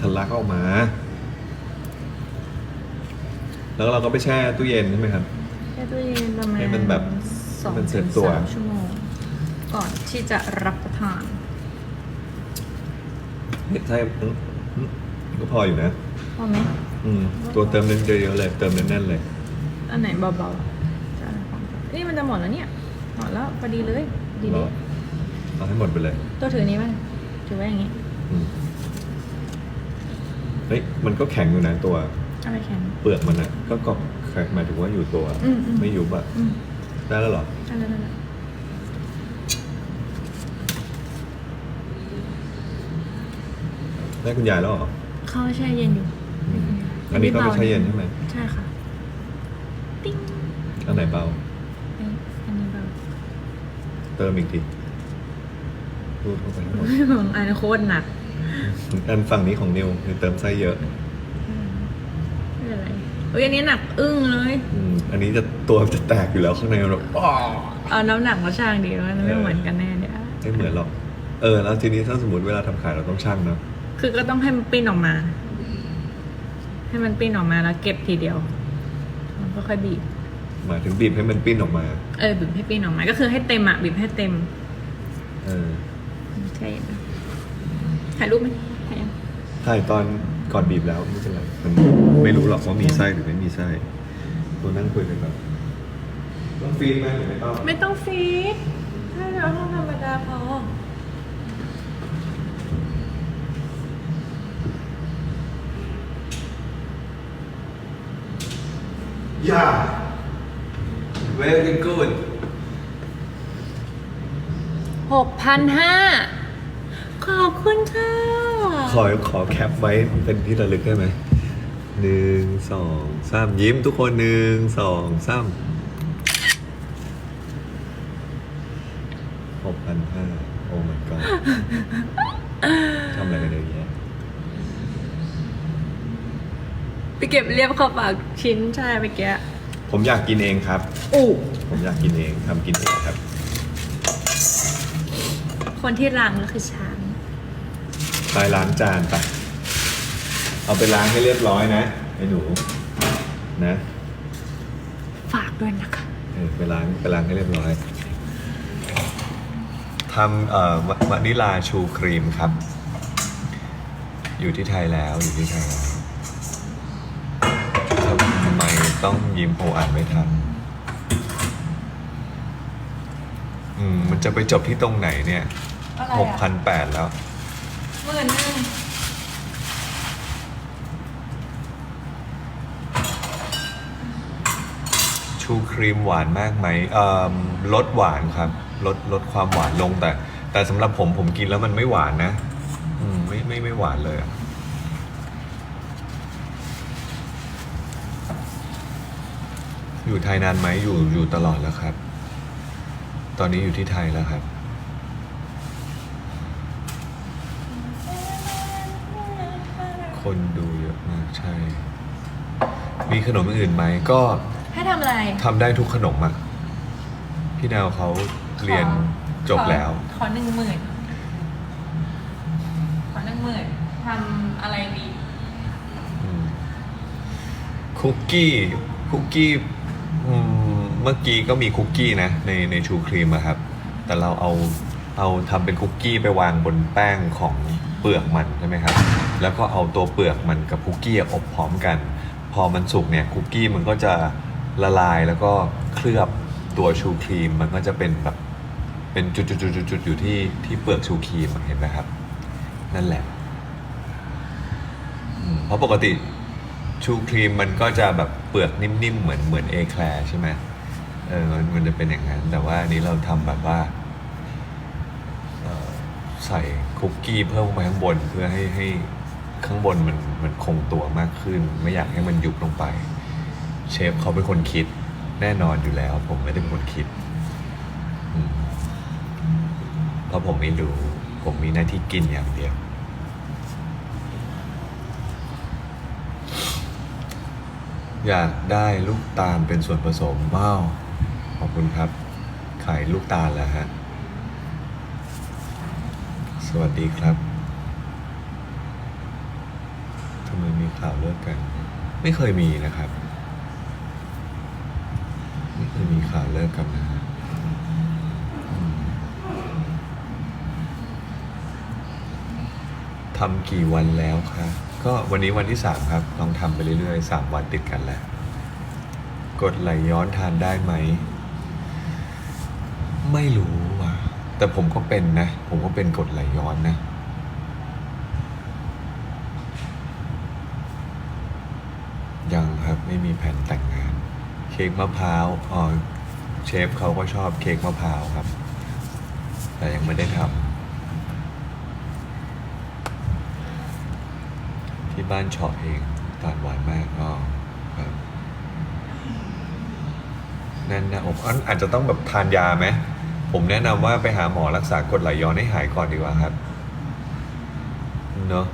ทะลักออกมา แล้วเราก็ไปแช่ตู้เย็นใช่ไหมครับ แช่ตู้เย็นประมาณให้มันแบบสองมันเซ็ถึตงตัว สามชั่วโมง ก่อนที่จะรับประทาน เห็ดไส้อืมอืมก็พออยู่นะ พอไหม อืม ตัวเติมเยอะๆเลย เติมแน่นๆเลย อันไหนเบาๆจะอะไรของนี่มันจะหมดแล้วเนี่ย หมดแล้วพอดีเลย ดีเหรเลอยเอาให้หมดไปเลย ตัวถือนี้มันถือไว้อย่างงี้ อืม เฮ้ยมันก็แข็งอยู่นะตัว อะไรแข็ง เปลือกมันอะก็กรอบแข็งหมายถึงว่าอยู่ตัว อืมอืม ไม่ยุบอะอืมได้แล้วเหรอ อะไรนั่นแหละได้คุณยายแล้วเหรอ เข้าแช่เย็นอยู่อืม อันนี้ก็ไม่ใช่เย็นใช่ไหมใช่ค่ะ ติ้งอันไหนเบาเอ้ยอันนี้เบาเติมอีกทีรูดเข้าไปให้หมด ของอันนโคตรหนัก อันฝั่งนี้ของนิวคือเติมไส้เยอะไม่เป็นไรเอ้ยอันนี้หนักอึ้งเลยอืมอันนี้จะตัวจะแตกอยู่แล้วข้างในมันแบบอ้อเอาน้ำหนักมาช่างดีมันไม่เหมือนกันแน่เนี่ยไม่เหมือนหรอก เออ แล้วทีนี้ถ้าสมมติเวลาทำขายเราต้องชั่งเนาะคือก็ต้องให้มันปิ้นออกมา ให้มันปิ้นออกมาแล้วเก็บทีเดียวมันก็ค่อยบีบหมายถึงบีบให้มันปิ้นออกมา เออบีบให้ปิ้นออกมา ก็คือให้เต็มอะบีบให้เต็ม เออใช่ไหม ถ่ายรูปไหมถ่ายยังถ่ายตอนก่อนบีบแล้วไม่เป็นไรมันไม่รู้หรอกว่ามีไส้หรือไม่มีไส้ตัวนั่งคุยกันแบบต้องฟีดไหมหรือไม่ต้องไม่ต้องฟีดให้เราห้องธรรมดาพอย่า very good หกพันห้า ขอบคุณค่ะ ขอขอแคปไว้เป็นที่ระลึกได้ไหมหนึ่งสองสามยิ้มทุกคนหนึ่งสองสามหกพันห้าโอ้ my god ทำอะไรกันเยอะแยะไปเก็บเรียบเข้าปากชิ้นใช่ไปแกะผมอยากกินเองครับ อู้ผมอยากกินเองทำกินเองครับ คนที่รังก็คือช้าง ไปล้างจานไป เอาไปล้างให้เรียบร้อยนะไอ้หนูนะฝากด้วยนะคะเออไปล้างไปล้างให้เรียบร้อยทำเอ่อววานิลาชูครีมครับ อยู่ที่ไทยแล้วอยู่ที่ไทยแล้วทำไมต้องยิ้มโออ่านไม่ทันอืมมันจะไปจบที่ตรงไหนเนี่ยอะไรหกอะพันแปดแล้วห มื่นหนึ่งชูครีมหวานมากไหมเอ่อลดหวานครับ ลดลดความหวานลงแต่ แต่สำหรับผมผมกินแล้วมันไม่หวานนะอืมไม่ไม่ไม่หวานเลยอะอยู่ไทยนานไหมอยู่อยู่ตลอดแล้วครับ ตอนนี้อยู่ที่ไทยแล้วครับ คนดูเยอะมากใช่ มีขนมอื่นไหมก็ให้ทำอะไรทำได้ทุกขนมอะพี่แนวเขาเรียนจบแล้ว ขอหนึ่งหมื่นขอหนึ่งหมื่นทำอะไรดี อืมคุกกี้คุกกี้อืมเมื่อกี้ก็มีคุกกี้นะ ในในชูครีมอะครับ แต่เราเอาเอาทำเป็นคุกกี้ไปวางบนแป้งของเปลือกมันใช่ไหมครับ แล้วก็เอาตัวเปลือกมันกับคุกกี้อบพร้อมกัน พอมันสุกเนี่ยคุกกี้มันก็จะละลายแล้วก็เคลือบตัวชูครีมมันก็จะเป็นแบบเป็นจุดๆๆๆอยู่ที่ที่เปลือกชูครีมเห็นไหมครับ นั่นแหละเพราะปกติชูครีมมันก็จะแบบเปลือกนิ่มๆเหมือนเหมือนเอแคลร์ใช่ไหมเออมันจะเป็นอย่างนั้น แต่ว่าอันนี้เราทำแบบว่าใส่คุกกี้เพิ่มลงไปข้างบนเพื่อให้ให้ ข้างบนมันมันคงตัวมากขึ้น ไม่อยากให้มันยุบลงไป เชฟเขาเป็นคนคิดแน่นอนอยู่แล้ว ผมไม่ได้เป็นคนคิดเพราะผมไม่รู้ ผมมีหน้าที่กินอย่างเดียว อยากได้ลูกตาลเป็นส่วนผสมว้าวขอบคุณครับ ขายลูกตาลแล้วฮะ สวัสดีครับ ข่าวเลิกกัน ไม่เคยมีนะครับ ไม่เคยมีข่าวเลิกกันนะฮะทำกี่วันแล้วคะก็วันนี้วันที่สามครับ ลองทำไปเรื่อยๆสามวันติดกันแล้ว กดไหลย้อนทานได้ไหม ไม่รู้ว่ะแต่ผมก็เป็นนะ ผมก็เป็นกดไหลย้อนนะ ยังครับ ไม่มีแผนแต่งงาน เค้กมะพร้าวอ๋อเชฟเขาก็ชอบเค้กมะพร้าวครับ แต่ยังไม่ได้ทำที่บ้านเฉาะเองตอนหวานมากก็ครับแน่นหนะอกอันอาจจะต้องแบบทานยาไหมผมแนะนำว่าไปหาหมอรักษากรดไหลย้อนให้หายก่อนดีกว่าครับเนาะ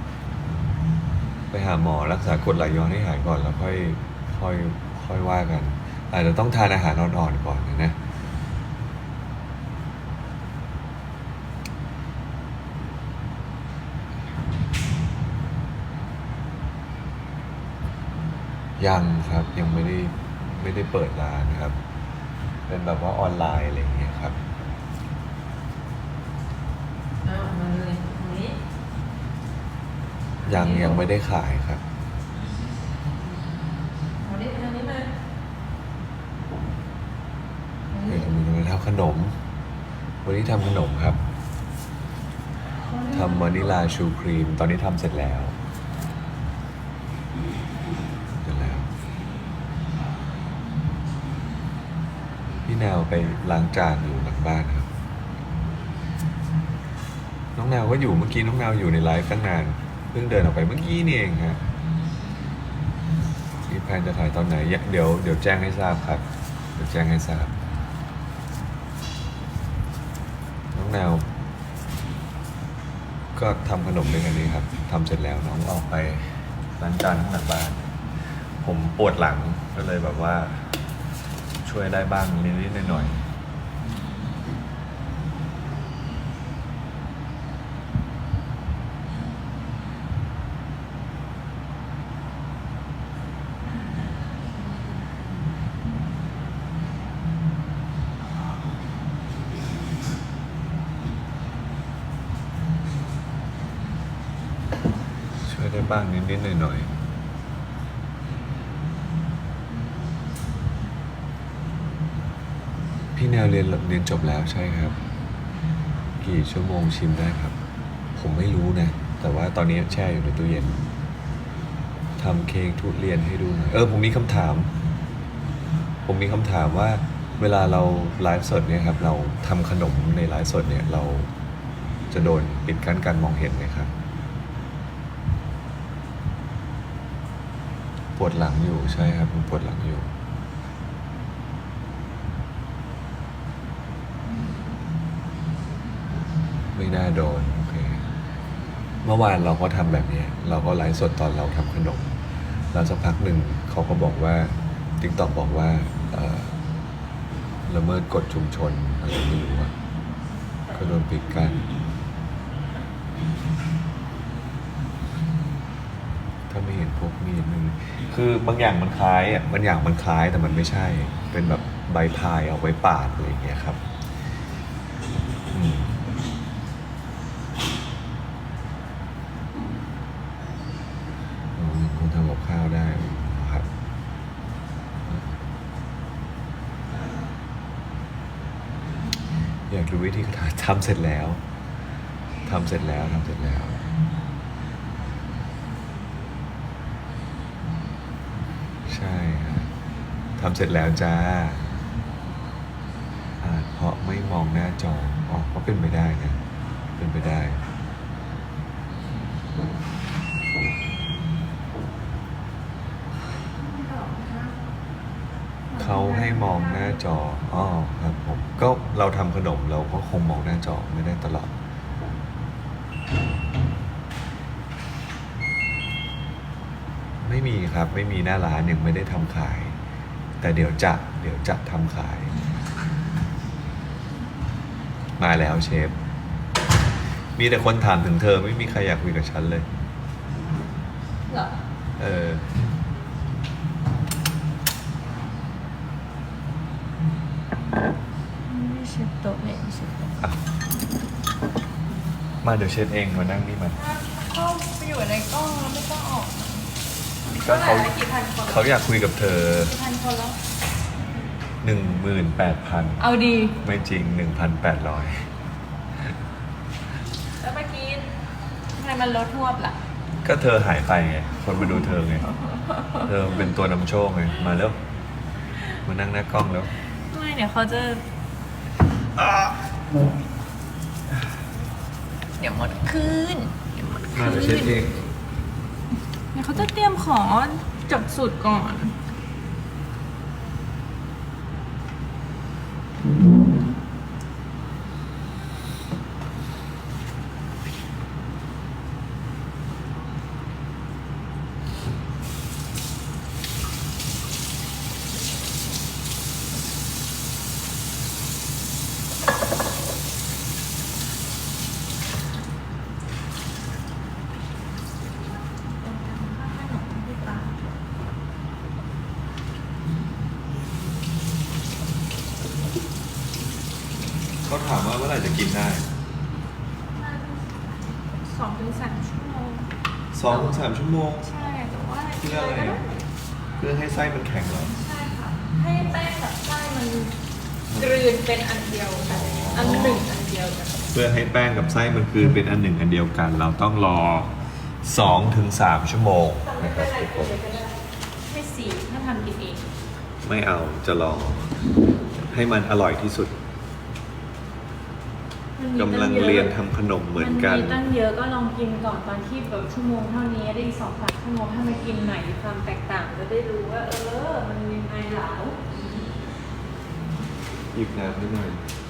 ไปหาหมอรักษากรดไหลย้อนให้หายก่อนแล้วค่อย ค่อยค่อยว่ากัน อาจจะต้องทานอาหารอ่อนๆก่อนนะนะยังครับยังไม่ได้ไม่ได้เปิดร้านนะครับ เป็นแบบว่าออนไลน์อะไรอย่างเงี้ยครับเอามาเลยตรงนี้ยังยังไม่ได้ขายครับ เอาดิทางนี้มาเดี๋ยวมีทำขนม วันนี้ทำขนมครับทำวานิลาชูครีม ตอนนี้ทำเสร็จแล้วเสร็จแล้ว พี่แนวไปล้างจานอยู่หลังบ้านครับ น้องแนวก็อยู่เมื่อกี้น้องแนวอยู่ในไลฟ์ตั้งนาน เพิ่งเดินออกไปเมื่อกี้นี่เองฮะมี แพนจะถ่ายตอนไหน เดี๋ยวเดี๋ยวแจ้งให้ทราบครับ เดี๋ยวแจ้งให้ทราบ น้องแนว ก็ทำขนมด้วยกันนี้ครับทำเสร็จแล้วน้องออกไปล้างจานข้างหลังบ้าน ผมปวดหลังก็เลยแบบว่า ช่วยได้บ้างนิดๆหน่อยๆ ได้บ้างนิด ๆ หน่อย ๆพี่แนวเรียนเรียนจบแล้วใช่ครับ กี่ชั่วโมงชิมได้ครับ ผมไม่รู้นะ แต่ว่าตอนนี้แช่อยู่ในตู้เย็นทำเค้กทุเรียนให้ดูหน่อยเออผมมีคำถาม ผมมีคำถามว่า เวลาเราไลฟ์สดเนี่ยครับ เราทำขนมในไลฟ์สดเนี่ย เราจะโดนปิดกั้นการมองเห็นไหมครับ ปวดหลังอยู่ใช่ครับผมปวดหลังอยู่ ไม่น่าโดนโอเคเมื่อวานเราก็ทำแบบนี้ เราก็ไลฟ์สดตอนเราทำขนม แล้วสักพักหนึ่งเขาก็บอกว่าติ๊กต็อกบอกว่าละเมิดกฎชุมชนอะไรไม่รู้อะก็โดนปิดกั้นถ้าไม่ เห็นพวกมีดมันคือบางอย่างมันคล้ายอะบางอย่างมันคล้ายแต่มันไม่ใช่ เป็นแบบใบพายเอาไว้ปาดอะไรอย่างเงี้ยครับอืมอ๋อคงทำกับข้าวได้ครับอยากรู้วิธีการทำเสร็จแล้วทำเสร็จแล้วทำเสร็จแล้ว ใช่ครับทำเสร็จแล้วจ้าอาจเพราะไม่มองหน้าจออ๋อก็เป็นไปได้นะ เป็นไปได้เขาให้มองหน้าจอ อ๋อครับผม ก็เราทำขนมเราก็คงมองหน้าจอไม่ได้ตลอด ไม่มีครับไม่มีหน้าร้านยังไม่ได้ทำขาย แต่เดี๋ยวจะเดี๋ยวจะทำขาย มาแล้วเชฟ มีแต่คนถามถึงเธอไม่มีใครอยากคุยกับฉันเลย เหรอเออ ไม่เช็ดโต๊ะเลยเช็ดโต๊ะอะมาเดี๋ยวเช็ดเองมานั่งนี่มาเข้าไปอยู่ในกล้องแล้วไม่ต้องออก ก็เขาท่ไหร่กี่พันคนเขาอยากคุยกับเธอกี่พันคนแล้วหนึ่งหมื่นแปดพันเอาดี ไม่จริงหนึ่งพันแปดร้อยแล้วเมื่อกี้ทำไมมันลดทวบล่ะ ก็เธอหายไปไง คนมาดูเธอไง เธอเป็นตัวนำโชคไง มาแล้ว มานั่งหน้ากล้องแล้ว ไม่เดี๋ยวเขาจะ เดี๋ยวหมดคืนเดี๋ยวหมดคืมานเดี๋ยวเช็ดเอง เขาจะเตรียมของจบสูตรก่อน เขาถามว่าเมื่อไหร่ จะกินได้สองถึงสามชั่วโมง สองถึงสามชั่วโมง ใช่ แต่ว่าเพื่ออะไรอะเพื่อให้ไส้มันแข็งเหรอ ใช่ค่ะ ให้แป้งกับไส้มันกลืนเป็นอันเดียวกัน อันหนึ่งอันเดียวกันเพื่อให้แป้งกับไส้มันคือเป็นอันหนึ่งอันเดียวกัน เราต้องรอสองถึงสามชั่วโมงนะครับทุกคนให้สี่ถ้าทำกินเอง ไม่เอาจะรอให้มันอร่อยที่สุดมันมี กำลังตั้ยอะเรียนทำขนมเหมือนกัน มันมีตั้งเยอะก็ลองกินก่อนตอนที่แบบชั่วโมงเท่านี้ได้อีกสองสามชั่วโมงถ้ามากินใหม่ความแตกต่างจะได้รู้ว่า เออ มันยังไงเหลาหยิบน้ำนิดหน่อยอ